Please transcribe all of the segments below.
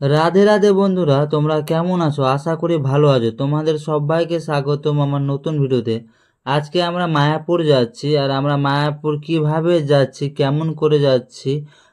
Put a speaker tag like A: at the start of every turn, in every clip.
A: রাধে রাধে বন্ধুরা, তোমরা কেমন আছো? আশা করি ভালো আছো। তোমাদের সবাইকে স্বাগতম আমার নতুন ভিডিওতে। আজকে আমরা মায়াপুর যাচ্ছি আর আমরা মায়াপুর কীভাবে যাচ্ছি, কেমন করে যাচ্ছি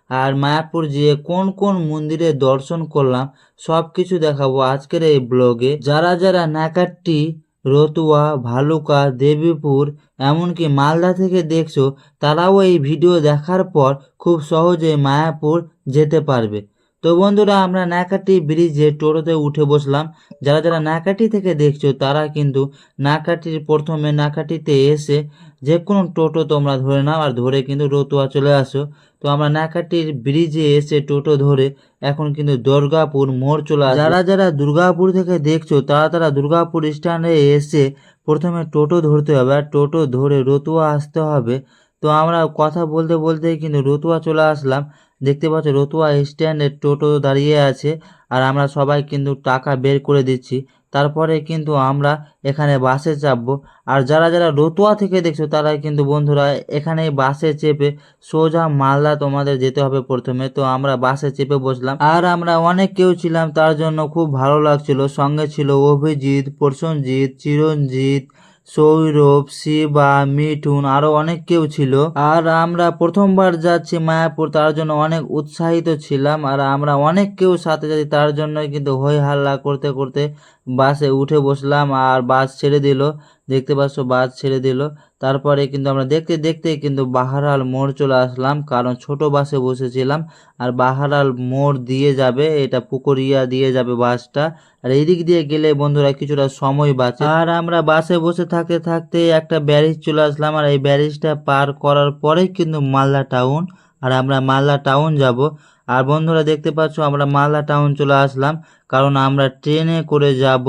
A: আর মায়াপুর যেয়ে কোন কোন মন্দিরে দর্শন করলাম সব কিছু দেখাবো আজকের এই ব্লগে। যারা যারা নাকাট্টি, রতুয়া, ভালুকা, দেবীপুর, এমনকি মালদা থেকে দেখছ, তারাও এই ভিডিও দেখার পর খুব সহজে মায়াপুর যেতে পারবে। তো বন্ধুরা, আমরা নাকাটি ব্রিজে টোটোতে উঠে বসলাম। যারা যারা নাকাটি থেকে দেখছ, তারা কিন্তু নাকাটির প্রথমে নাকাটিতে এসে যে কোনো টোটো তোমরা ধরে নাও আর ধরে কিন্তু রতুয়া চলে আসো। তো আমরা নাকাটির ব্রিজে এসে টোটো ধরে এখন কিন্তু দুর্গাপুর মোড় চলে আসে যারা যারা দুর্গাপুর থেকে দেখছ, তারা তারা দুর্গাপুর স্ট্যান্ডে এসে প্রথমে টোটো ধরতে হবে আর টোটো ধরে রতুয়া আসতে হবে। তো আমরা কথা বলতে বলতেই কিন্তু রতুয়া চলে আসলাম। দেখতে পাচ্ছ রতুয়া স্ট্যান্ডে টোটো দাঁড়িয়ে আছে আর আমরা সবাই কিন্তু টাকা বের করে দিচ্ছি। তারপরে কিন্তু আমরা এখানে বাসে চাপবো। আর যারা যারা রতুয়া থেকে দেখছ তারা কিন্তু বন্ধুরা এখানে বাসে চেপে সোজা মালদা তোমাদের যেতে হবে প্রথমে। তো আমরা বাসে চেপে বসলাম। আর আমরা অনেক কেউ ছিলাম, তার জন্য খুব ভালো লাগছিল। সঙ্গে ছিল অভিজিৎ প্রসেনজিৎ চিরঞ্জিত সৌরভ, শিবা, মিঠুন আরও অনেক কেউ ছিল। আর আমরা প্রথমবার যাচ্ছি মায়াপুর, তার জন্য অনেক উৎসাহিত ছিলাম। আর আমরা অনেক কেউ সাথে যাচ্ছি, তার জন্য কিন্তু হই হাল্লা করতে করতে বাসে উঠে বসলাম আর বাস ছেড়ে দিল। দেখতে পাচ্ছ বাস ছেড়ে দিল। তারপরে কিন্তু আমরা দেখতে দেখতে কিন্তু বাহারাল মোড় চলে আসলাম, কারণ ছোট বাসে বসেছিলাম আর বাহারাল মোড় দিয়ে যাবে, এটা পুকুরিয়া দিয়ে যাবে বাসটা। আর এদিক দিয়ে গেলে বন্ধুরা কিছুটা সময় বাঁচে। আর আমরা বাসে বসে থাকতে থাকতে একটা ব্যারিজ চলে আসলাম আর এই ব্যারিজটা পার করার পরেই কিন্তু মালদা টাউন, আর আমরা মালদা টাউন যাব। আর বন্ধুরা দেখতে পাচ্ছ, আমরা মালদা টাউন চলে আসলাম। কারণ আমরা ট্রেনে করে যাব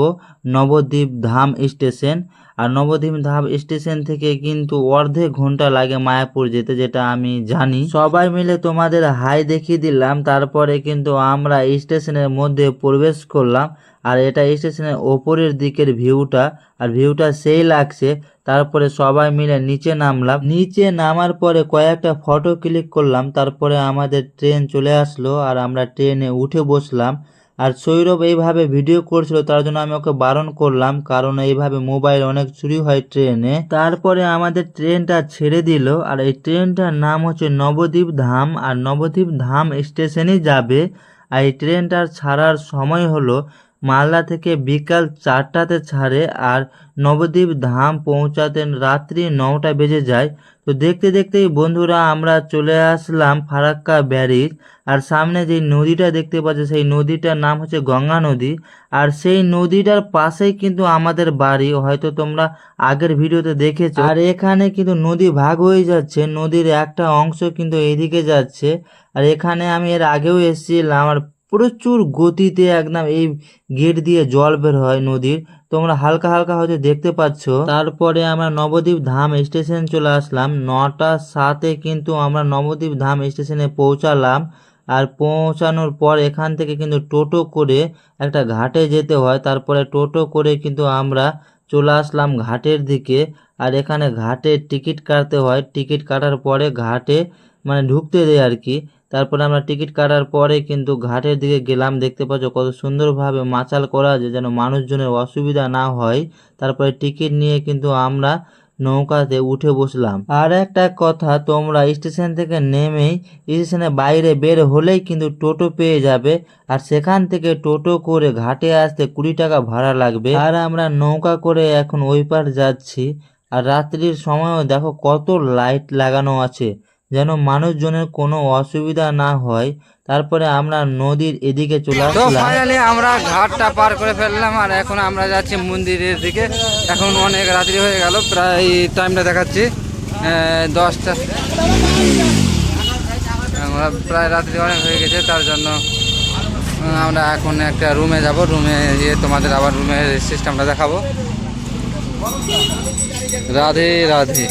A: নবদ্বীপ ধাম স্টেশন আর নবদ্বীপ ধাপ স্টেশন থেকে কিন্তু অর্ধেক ঘণ্টা লাগে মায়াপুর যেতে, যেটা আমি জানি। সবাই মিলে তোমাদের হাই দেখিয়ে দিলাম, তারপরে কিন্তু আমরা স্টেশনের মধ্যে প্রবেশ করলাম। আর এটা স্টেশনের ওপরের দিকের ভিউটা, আর ভিউটা সেই লাগছে। তারপরে সবাই মিলে নিচে নামলাম। নিচে নামার পরে কয়েকটা ফটো ক্লিক করলাম, তারপরে আমাদের ট্রেন চলে আসলো, আর আমরা ট্রেনে উঠে বসলাম। আর সৌরভ এইভাবে ভিডিও করছিল, তার জন্য আমি ওকে বারণ করলাম, কারণ এইভাবে মোবাইল অনেক চুরি হয় ট্রেনে। তারপরে আমাদের ট্রেনটা ছেড়ে দিল, আর এই ট্রেনটার নাম হচ্ছে নবদ্বীপ ধাম, আর নবদ্বীপ ধাম স্টেশনে যাবে। আর এই ট্রেনটার ছাড়ার সময় হলো মালদা থেকে বিকাল চারটাতে ছাড়ে আর নবদ্বীপ ধাম পৌঁছাতে রাত্রি নটা বেজে যায়। তো দেখতে দেখতেই বন্ধুরা আমরা চলে আসলাম ফারাক্কা ব্যারিজ আর সামনে যে নদীটা দেখতে পাচ্ছ, সেই নদীটার নাম হচ্ছে গঙ্গা নদী। আর সেই নদীটার পাশেই কিন্তু আমাদের বাড়ি, হয়তো তোমরা আগের ভিডিওতে দেখেছ। আর এখানে কিন্তু নদী ভাগ হয়ে যাচ্ছে, নদীর একটা অংশ কিন্তু এদিকে যাচ্ছে। আর এখানে আমি এর আগেও এসেছিলাম, আর প্রচুর গতিতে একদম এই গেট দিয়ে জল বের হয় নদীর। তোমরা হালকা হালকা হয়তো দেখতে পাচ্ছ। তারপরে আমরা নবদ্বীপ ধাম স্টেশন চলে আসলাম। নটা সাতে কিন্তু আমরা নবদ্বীপ ধাম স্টেশনে পৌঁছালাম। আর পৌঁছানোর পর এখান থেকে কিন্তু টোটো করে একটা ঘাটে যেতে হয়। তারপরে টোটো করে কিন্তু আমরা চলে আসলাম ঘাটের দিকে। আর এখানে ঘাটে টিকিট কাটতে হয়। টিকিট কাটার পরে ঘাটে মানে ঢুকতে দেয় আর কি। তারপরে আমরা টিকিট কাটার পরে কিন্তু ঘাটের দিকে গেলাম, দেখতে পাচ্ছ কত সুন্দরভাবে মাচাল করা আছে যেন মানুষজনের অসুবিধা না হয়। তারপরে টিকিট নিয়ে কিন্তু আমরা নৌকাতে উঠে বসলাম। আর একটা কথা, তোমরা স্টেশন থেকে নেমেই স্টেশনের বাইরে বের হলেই কিন্তু টোটো পেয়ে যাবে। আর সেখান থেকে টোটো করে ঘাটে আসতে কুড়ি টাকা ভাড়া লাগবে। আর আমরা নৌকা করে এখন ওই পার যাচ্ছি। আর রাত্রির সময়ও দেখো কত লাইট লাগানো আছে। যেন মানুষজনের কোনো অসুবিধা না হয়। তারপরে আমরা নদীর এদিকে চলে
B: তো
A: আসলাম।
B: ফাইনালি আমরা ঘাটটা পার করে ফেললাম আর এখন আমরা যাচ্ছি মন্দিরের দিকে। এখন অনেক রাত্রি হয়ে গেল প্রায় টাইমটা দেখাচ্ছি। দশটা। আমরা প্রায় রাত্রি অনেক হয়ে গেছে তার জন্য আমরা এখন একটা রুমে যাব। রুমে গিয়ে তোমাদের আবার রুমের সিস্টেমটা দেখাবো। রাধে রাধে।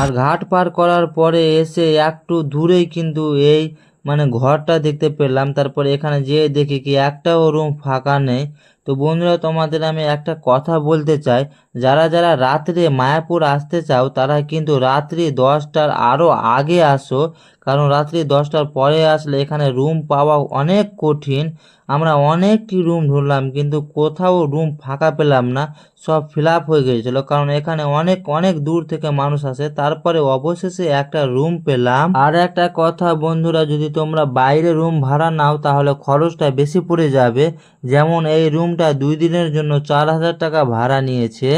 A: আর ঘাট পার করার পরে এসে একটু দূরেই কিন্তু এই মানে ঘরটা দেখতে পেলাম। তারপরে এখানে যেয়ে দেখি কি একটাও রুম ফাঁকা নেই। তো বন্ধুরা, তোমাদের আমি একটা কথা বলতে চাই। যারা যারা রাত্রে মায়াপুর আসতে চাও, তারা কিন্তু রাত্রি দশটার আরও আগে আসো। কারণ রাত্রি দশটার পরে আসলে এখানে রুম পাওয়া অনেক কঠিন। আমরা অনেকটি রুম ঢুরলাম কিন্তু কোথাও রুম ফাঁকা পেলাম না। সব ফিল আপ হয়ে গিয়েছিল। কারণ এখানে অনেক অনেক দূর থেকে মানুষ আসে। তারপরে অবশেষে একটা রুম পেলাম। আর একটা কথা বন্ধুরা, যদি তোমরা বাইরে রুম ভাড়া নাও, তাহলে খরচটা বেশি পড়ে যাবে। যেমন এই রুমটা দুই দিনের জন্য চার হাজার টাকা ভাড়া নিয়েছে।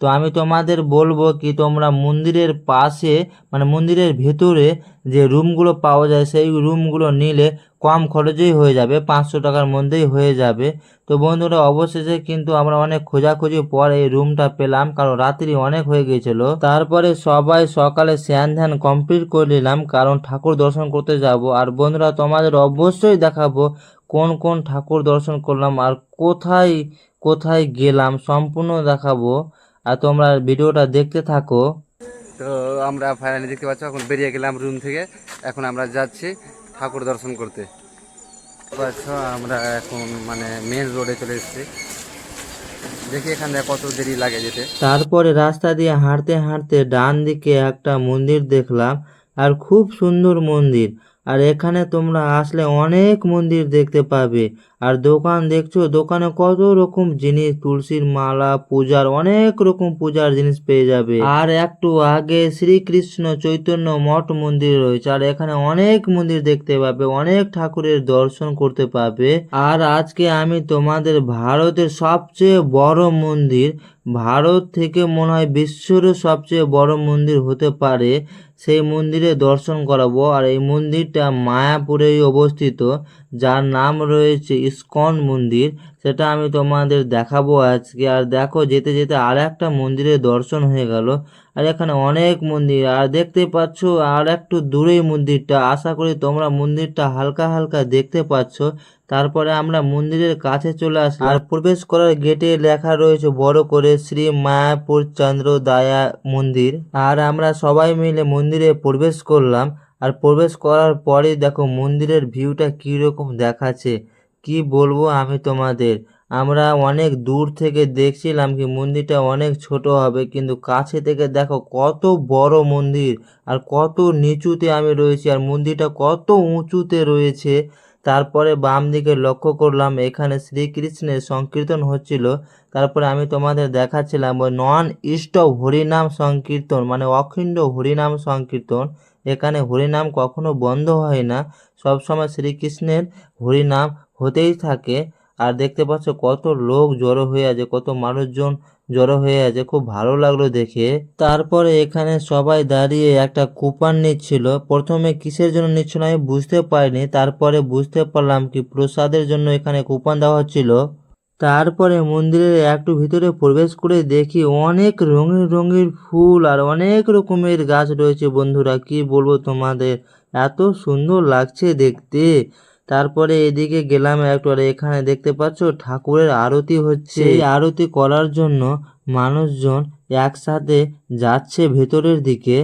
A: তো আমি তোমাদের বলব কি তোমরা মন্দিরের পাশে মানে মন্দিরের ভেতরে যে রুমগুলো পাওয়া যায়, সেই রুমগুলো নিলে কম খরচেই হয়ে যাবে, পাঁচশো টাকার মধ্যেই হয়ে যাবে। তো বন্ধুরা, অবশেষে কিন্তু আমরা অনেক খোঁজাখুঁজি পর এই রুমটা পেলাম, কারণ রাত্রি অনেক হয়ে গিয়েছিল। তারপরে সবাই সকালে স্নান ধ্যান কমপ্লিট করে নিলাম, কারণ ঠাকুর দর্শন করতে যাব। আর বন্ধুরা, তোমাদের অবশ্যই দেখাবো কোন কোন ঠাকুর দর্শন করলাম আর কোথায় কোথায় গেলাম সম্পূর্ণ দেখাবো। আর তোমরা ভিডিওটা দেখতে থাকো।
B: তো আমরা ফাইনালি দেখতে পাচ্ছ এখন বেরিয়ে গেলাম রুম থেকে। এখন আমরা যাচ্ছি ঠাকুর দর্শন করতে। পাচ্ছ আমরা এখন মানে মেন রোডে চলে এসেছি। দেখি এখান থেকে কত দেরি লাগে যেতে।
A: তারপরে রাস্তা দিয়ে হাঁটতে হাঁটতে ডান দিকে একটা মন্দির দেখলাম আর খুব সুন্দর মন্দির। আর এখানে তোমরা আসলে অনেক মন্দির দেখতে পাবে। আর দোকান দেখছ, দোকানে কত রকম জিনিস, তুলসীর মালা, পূজার অনেক রকম পূজার জিনিস পেয়ে যাবে। আর একটু আগে শ্রীকৃষ্ণ চৈতন্য মঠ মন্দির রয়েছে, আর এখানে অনেক মন্দির দেখতে পাবে, অনেক ঠাকুরের দর্শন করতে পাবে। আর আজকে আমি তোমাদের ভারতের সবচেয়ে বড় মন্দির ভারত থেকে মনে হয় বিশ্বেরও সবচেয়ে বড় মন্দির হতে পারে, সেই মন্দিরে দর্শন করাবো। আর এই মন্দিরটা মায়াপুরেই অবস্থিত, যার নাম রয়েছে ইস্কন মন্দির। সেটা আমি তোমাদের দেখাবো আজকে। আর দেখো, যেতে যেতে আর একটা মন্দিরের দর্শন হয়ে গেল। আর এখানে অনেক মন্দির, আর দেখতে পাচ্ছ, আর একটু দূরেই মন্দিরটা। আশা করি তোমরা মন্দিরটা হালকা হালকা দেখতে পাচ্ছ। তারপরে আমরা মন্দিরের কাছে চলে আসলাম। আর প্রবেশ করার গেটে লেখা রয়েছে, বড় করে শ্রী মায়াপুর চন্দ্র দায়া মন্দির। আর আমরা সবাই মিলে মন্দিরে প্রবেশ করলাম। আর প্রবেশ করার পরে দেখো মন্দিরের ভিউটা কী রকম দেখাচ্ছে। কি বলব আমি তোমাদের? আমরা অনেক দূর থেকে দেখছিলাম কি মন্দিরটা অনেক ছোট হবে, কিন্তু কাছে থেকে দেখো কত বড় মন্দির আর কত নিচুতে আমি রয়েছি আর মন্দিরটা কত উঁচুতে রয়েছে। তারপরে বাম দিকে লক্ষ্য করলাম এখানে শ্রীকৃষ্ণের সংকীর্তন হচ্ছিল। তারপরে আমি তোমাদের দেখাচ্ছিলাম ওই নন স্টপ হরিনাম সংকীর্তন মানে অখণ্ড হরিনাম সংকীর্তন। এখানে হরিনাম কখনো বন্ধ হয় না, সবসময় শ্রীকৃষ্ণের হরিনাম হতেই থাকে। আর দেখতে পাচ্ছ কত লোক জড়ো হয়ে আছে, কত মানুষজন জড়ো হয়ে আছে, খুব ভালো লাগল দেখে। তারপরে এখানে সবাই দাঁড়িয়ে একটা কুপন নিচ্ছিল। প্রথমে কিসের জন্য নিচ্ছিল আমি বুঝতে পারিনি, তারপরে বুঝতে পারলাম কি প্রসাদের জন্য এখানে কুপন দেওয়া হচ্ছিল। তারপরে মন্দিরের একটু ভিতরে প্রবেশ করে দেখি অনেক রঙের রঙের ফুল আর অনেক রকমের গাছ রয়েছে বন্ধুরা, কি বলব তোমাদের? এত সুন্দর লাগছে দেখতে। তারপরে এদিকে গেলাম একটু এখানে দেখতে পাচ্ছ ঠাকুরের আরতি হচ্ছে। এই আরতি করার জন্য মানুষজন একসাথে যাচ্ছে ভেতরের দিকে,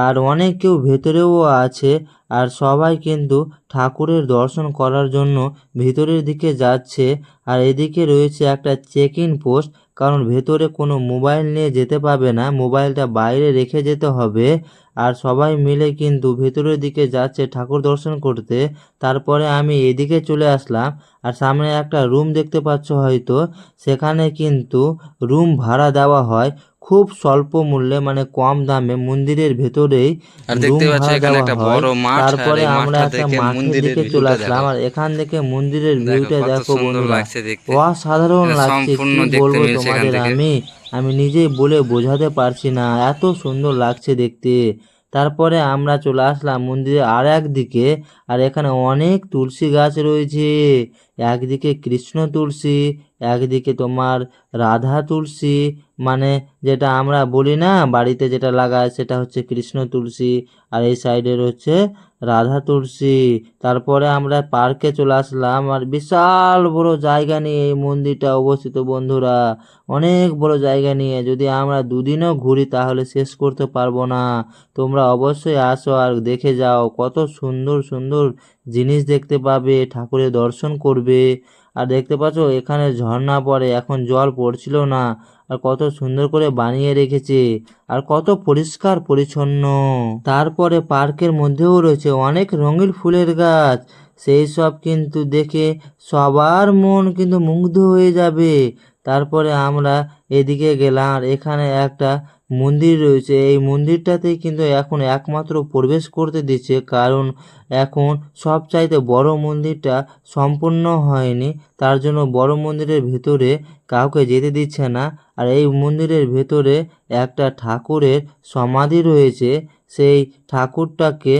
A: আর অনেক কেউ ভেতরেও আছে, আর সবাই কিন্তু ঠাকুরের দর্শন করার জন্য ভেতরের দিকে যাচ্ছে। আর এদিকে রয়েছে একটা চেক ইন পোস্ট কারণ ভেতরে কোনো মোবাইল নিয়ে যেতে পারবে না, মোবাইলটা বাইরে রেখে যেতে হবে। আর সবাই মিলে কিন্তু ভেতরের দিকে যাচ্ছে ঠাকুর দর্শন করতে। তারপরে আমি এদিকে চলে আসলাম আর সামনে একটা রুম দেখতে পাচ্ছ হয়তো। সেখানে কিন্তু রুম ভাড়া দেওয়া হয়। খুব স্বল্প মূল্যে মানে কম দামে মন্দিরের ভেতরেই তারপরে আমরা একটা মাঠের দিকে চলে আসলাম। আর এখান থেকে মন্দিরের ভিউটা দেখো বন্ধুরা। অসাধারণ লাগছে। কি বলব তোমাদের? আমি আমি নিজেই বলে বোঝাতে পারছি না। এত সুন্দর লাগছে দেখতে। তারপরে আমরা চলে আসলাম মন্দিরের আর একদিকে আর এখানে অনেক তুলসী গাছ রয়েছে। একদিকে কৃষ্ণ তুলসী একদিকে তোমার রাধা তুলসী মানে যেটা আমরা বলি না, বাড়িতে যেটা লাগায় সেটা হচ্ছে কৃষ্ণ তুলসী, আর এই সাইডের হচ্ছে রাধা তুলসী। তারপরে আমরা পার্কে চলে আসলাম, আর বিশাল বড় জায়গা নিয়ে এই মন্দিরটা অবস্থিত বন্ধুরা। অনেক বড় জায়গা নিয়ে, যদি আমরা দুদিনও ঘুরি তাহলে শেষ করতে পারব না। তোমরা অবশ্যই আসো আর দেখে যাও, কত সুন্দর সুন্দর জিনিস দেখতে পাবে, ঠাকুরের দর্শন করবে। আর দেখতে পাচ্ছ, এখানে ঝর্ণা পড়ে, এখন জল পড়ছিল না। আর কত সুন্দর করে বানিয়ে রেখেছে আর কত পরিষ্কার পরিচ্ছন্ন। তারপরে পার্কের মধ্যেও রয়েছে অনেক রঙিন ফুলের গাছ। সেই সব কিন্তু দেখে সবার মন কিন্তু মুগ্ধ হয়ে যাবে। তারপরে আমরা এদিকে গেলাম আর এখানে একটা মন্দির রয়েছে। এই মন্দিরটাতে কিন্তু এখন একমাত্র প্রবেশ করতে দিচ্ছে, কারণ এখন সব চাইতে বড় মন্দিরটা সম্পূর্ণ হয়নি। তার জন্য বড় মন্দিরের ভেতরে কাউকে যেতে দিচ্ছে না। আর এই মন্দিরের ভেতরে একটা ঠাকুরের সমাধি রয়েছে। সেই ঠাকুরটাকে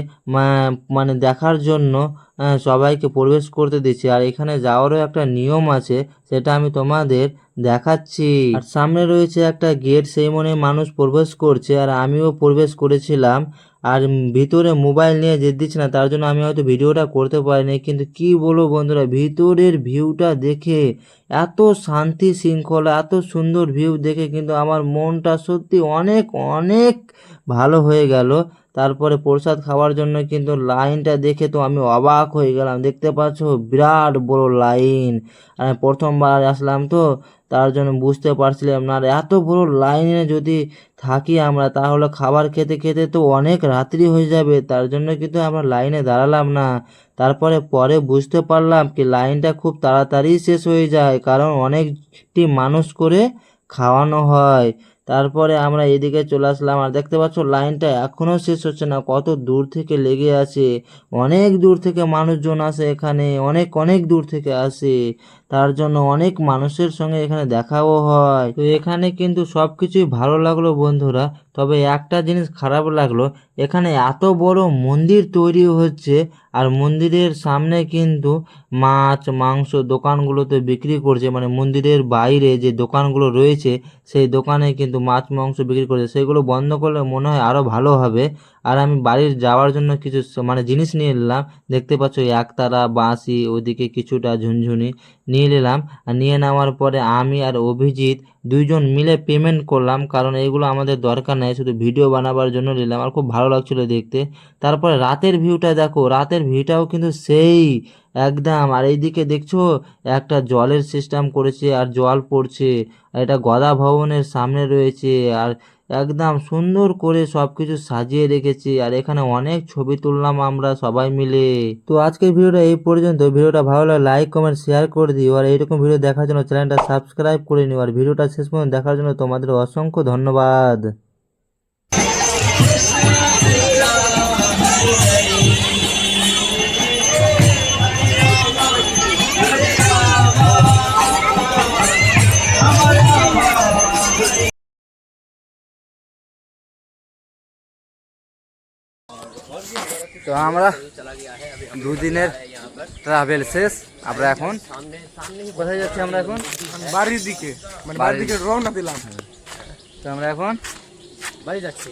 A: মানে দেখার জন্য সবাইকে প্রবেশ করতে দিচ্ছে। আর এখানে যাওয়ারও একটা নিয়ম আছে, সেটা আমি তোমাদের দেখাচ্ছি। আর সামনে রয়েছে একটা গেট, সেই মনে মানুষ প্রবেশ করছে, আর আমিও প্রবেশ করেছিলাম। আর ভিতরে মোবাইল নিয়ে যেতে দিচ্ছে না, তার জন্য আমি হয়তো ভিডিওটা করতে পারিনি। কিন্তু কি বলব বন্ধুরা, ভিতরের ভিউটা দেখে, এত শান্তি শৃঙ্খলা, এত সুন্দর ভিউ দেখে কিন্তু আমার মনটা সত্যি অনেক অনেক ভালো হয়ে গেল। তারপরে প্রসাদ খাওয়ার জন্য কিন্তু লাইনটা দেখে তো আমি অবাক হয়ে গেলাম। দেখতে পাচ্ছ, বিরাট বড় লাইন। আমি প্রথমবার আসলাম তো, তার জন্য বুঝতে পারছিলাম না, আর এত বড় লাইনে যদি থাকি আমরা, তাহলে খাবার খেতে খেতে তো অনেক রাত্রি হয়ে যাবে। তার জন্য কিন্তু আমরা লাইনে দাঁড়ালাম না। তারপরে পরে বুঝতে পারলাম কি, লাইনটা খুব তাড়াতাড়ি শেষ হয়ে যায়, কারণ অনেকটি মানুষ করে খাওয়ানো হয়। তারপরে আমরা এদিকে চলে আসলাম। আর দেখতে পাচ্ছ, লাইনটা এখনও শেষ হচ্ছে না। কত দূর থেকে লেগে আছে। অনেক দূর থেকে মানুষজন আসে এখানে। অনেক অনেক দূর থেকে আসে। তার জন্য অনেক মানুষের সঙ্গে এখানে দেখাও হয়। তো এখানে কিন্তু সব কিছুই ভালো লাগল বন্ধুরা। তবে একটা জিনিস খারাপ লাগল, এখানে এত বড় মন্দির তৈরি হচ্ছে আর মন্দিরের সামনে কিন্তু মাছ, মাংস দোকানগুলোতে বিক্রি করছে। মানে মন্দিরের বাইরে যে দোকানগুলো রয়েছে, সেই দোকানে কিন্তু মাছ, মাংস বিক্রি করছে। সেগুলো বন্ধ করলে মনে হয় আরও ভালো হবে। আর আমি বাড়ির যাওয়ার জন্য কিছু মানে জিনিস নিয়ে নিলাম দেখতে পাচ্ছ একতারা, বাঁশি ওদিকে কিছুটা ঝুনঝুনি নিয়ে নিলাম আর নিয়ে নেওয়ার পরে আমি আর অভিজিৎ দুইজন মিলে পেমেন্ট করলাম, কারণ এইগুলো আমাদের দরকার নেই। শুধু ভিডিও বানাবার জন্য নিলাম, আর খুব ভালো লাগছিল দেখতে। তারপরে রাতের ভিউটা দেখো, রাতের ভিউটাও কিন্তু সেই একদম। আর এইদিকে দেখছ, একটা জলের সিস্টেম করেছে, আর জল পড়ছে। আর এটা গদা ভবনের সামনে রয়েছে, আর একদম সুন্দর করে সবকিছু সাজিয়ে রেখেছি আর এখানে অনেক ছবি তুললাম আমরা সবাই মিলে। তো আজকের ভিডিওটা এই পর্যন্ত। ভিডিওটা ভালো লাগলে লাইক কমেন্ট শেয়ার করে দিও। আর এইরকম ভিডিও দেখার জন্য চ্যানেলটা সাবস্ক্রাইব করে নিও। আর ভিডিওটা শেষ পর্যন্ত দেখার জন্য তোমাদের অসংখ্য ধন্যবাদ।
B: তো আমরা দুদিনের ট্রাভেল শেষ আমরা এখন কোথায় যাচ্ছি আমরা এখন?
C: বাড়ির দিকে মানে বাড়ির দিকে রওনা দিলাম।
B: তো আমরা এখন
C: বাড়ি যাচ্ছি।